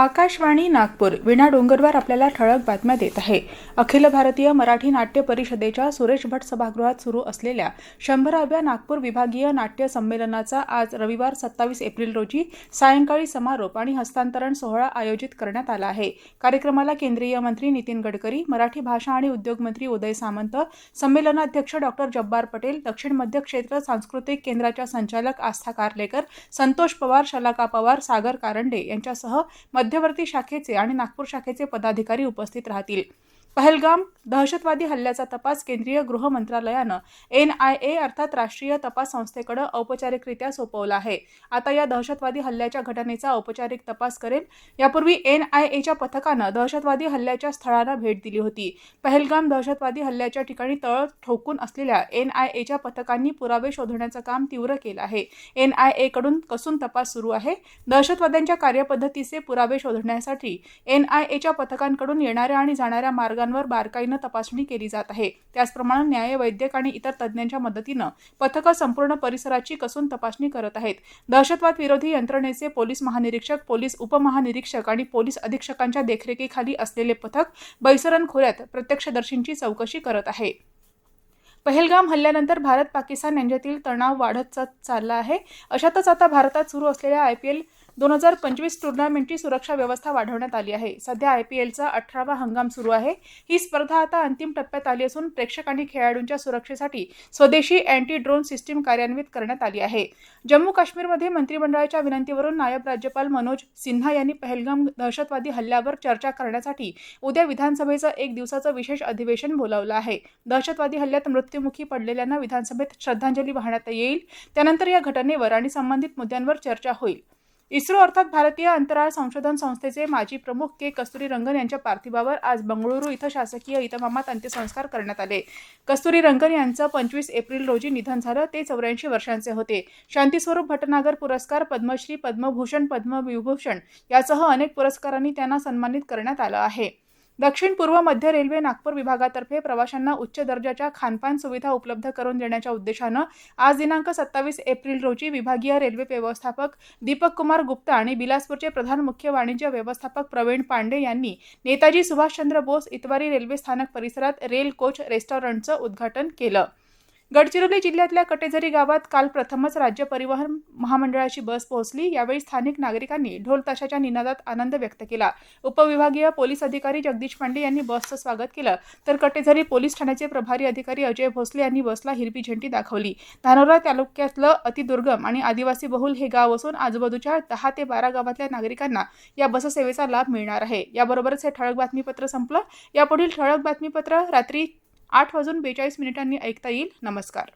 आकाशवाणी नागपूर. विणा डोंगरवर आपल्याला ठळक बातम्या देत आहे. अखिल भारतीय मराठी नाट्य परिषदेच्या सुरेश भट सभागृहात सुरू असलेल्या शंभराव्या नागपूर विभागीय नाट्य संमेलनाचा आज रविवार सत्तावीस एप्रिल रोजी सायंकाळी समारोप आणि हस्तांतरण सोहळा आयोजित करण्यात आला आहे. कार्यक्रमाला केंद्रीय मंत्री नितीन गडकरी मराठी भाषा आणि उद्योग मंत्री उदय सामंत संमेलनाध्यक्ष डॉक्टर जब्बार पटेल दक्षिण मध्य क्षेत्र सांस्कृतिक केंद्राच्या संचालक आस्था कारलेकर संतोष पवार शलाका पवार सागर कारंडे यांच्यासह मध्य मध्यवर्ती शाखेचे आणि नागपूर शाखेचे पदाधिकारी उपस्थित राहतील. पहलगाम दहशतवादी हल्ल्याचा तपास केंद्रीय गृह मंत्रालयानं एन आय ए अर्थात राष्ट्रीय तपास संस्थेकडे औपचारिकरित्या सोपवला आहे. आता या दहशतवादी हल्ल्याच्या घटनेचा औपचारिक तपास करेल यापूर्वी एन आय एच्या पथकानं दहशतवादी हल्ल्याच्या स्थळाला भेट दिली होती. पहलगाम दहशतवादी हल्ल्याच्या ठिकाणी तळ ठोकून असलेल्या एन आय एच्या पथकांनी पुरावे शोधण्याचं काम तीव्र केलं आहे. एन आय एकडून कसून तपास सुरू आहे? दहशतवाद्यांच्या कार्यपद्धतीचे पुरावे शोधण्यासाठी एन आय एच्या पथकांकडून येणाऱ्या आणि जाणाऱ्या मार्ग मार्गांवर बारकाईनं तपासणी केली जात आहे. त्याचप्रमाणे न्याय वैद्यक आणि इतर तज्ज्ञांच्या मदतीनं पथकं संपूर्ण परिसराची कसून तपासणी करत आहेत. दहशतवाद विरोधी यंत्रणेचे पोलीस महानिरीक्षक पोलीस उपमहानिरीक्षक आणि पोलीस अधीक्षकांच्या देखरेखीखाली असलेले पथक बैसरन खोऱ्यात प्रत्यक्षदर्शींची चौकशी करत आहे. पहलगाम हल्ल्यानंतर भारत पाकिस्तान यांच्यातील तणाव वाढत चालला आहे. अशातच आता भारतात सुरू असलेल्या आय पी एल दोन हजार पंचवीस टुर्नामेंटची सुरक्षा व्यवस्था वाढवण्यात आली आहे. सध्या आय पी एलचा अठरावा हंगाम सुरू आहे. ही स्पर्धा आता अंतिम टप्प्यात आली असून प्रेक्षक आणि खेळाडूंच्या सुरक्षेसाठी स्वदेशी अँटी ड्रोन सिस्टीम कार्यान्वित करण्यात आली आहे. जम्मू काश्मीरमध्ये मंत्रिमंडळाच्या विनंतीवरून नायब राज्यपाल मनोज सिन्हा यांनी पहलगाम दहशतवादी हल्ल्यावर चर्चा करण्यासाठी उद्या विधानसभेचं एक दिवसाचं विशेष अधिवेशन बोलावलं आहे. दहशतवादी हल्ल्यात मृत्युमुखी पडलेल्यांना विधानसभेत श्रद्धांजली वाहण्यात येईल. त्यानंतर या घटनेवर आणि संबंधित मुद्द्यांवर चर्चा होईल. इस्रो अर्थात भारतीय अंतराळ संशोधन संस्थेचे माजी प्रमुख के कस्तुरी रंगन यांच्या पार्थिवावर आज बंगळुरू इथं शासकीय इतमामात अंत्यसंस्कार करण्यात आले. कस्तुरी रंगन यांचं पंचवीस एप्रिल रोजी निधन झालं ते चौऱ्याऐंशी वर्षांचे होते. शांतीस्वरूप भटनागर पुरस्कार पद्मश्री पद्मभूषण पद्मविभूषण यासह अनेक पुरस्कारांनी त्यांना सन्मानित करण्यात आलं आहे. दक्षिण पूर्व मध्य रेल्वे नागपूर विभागातर्फे प्रवाशांना उच्च दर्जाच्या खानपान सुविधा उपलब्ध करून देण्याच्या उद्देशानं आज दिनांक सत्तावीस एप्रिल रोजी विभागीय रेल्वे व्यवस्थापक दीपक कुमार गुप्ता आणि बिलासपूरचे प्रधान मुख्य वाणिज्य व्यवस्थापक प्रवीण पांडे यांनी नेताजी सुभाषचंद्र बोस इतवारी रेल्वे स्थानक परिसरात रेल कोच रेस्टॉरंटचं उद्घाटन केलं. गडचिरोली जिल्ह्यातल्या कटेझरी गावात काल प्रथमच राज्य परिवहन महामंडळाची बस पोहोचली. यावेळी स्थानिक नागरिकांनी ढोल ताशाच्या निनादात आनंद व्यक्त केला. उपविभागीय पोलीस अधिकारी जगदीश पांडे यांनी बसचं स्वागत केलं. तर कटेझरी पोलीस ठाण्याचे प्रभारी अधिकारी अजय भोसले यांनी बसला हिरवी झेंडी दाखवली. धानोरा तालुक्यातलं अतिदुर्गम आणि आदिवासी बहुल हे गाव असून आजूबाजूच्या दहा ते बारा गावातल्या नागरिकांना या बससेवेचा लाभ मिळणार आहे. याबरोबरच हे ठळक बातमीपत्र संपलं. यापुढील ठळक बातमीपत्र रात्री आठ वाजून बेचाळीस मिनिटांनी ऐकता येईल. नमस्कार.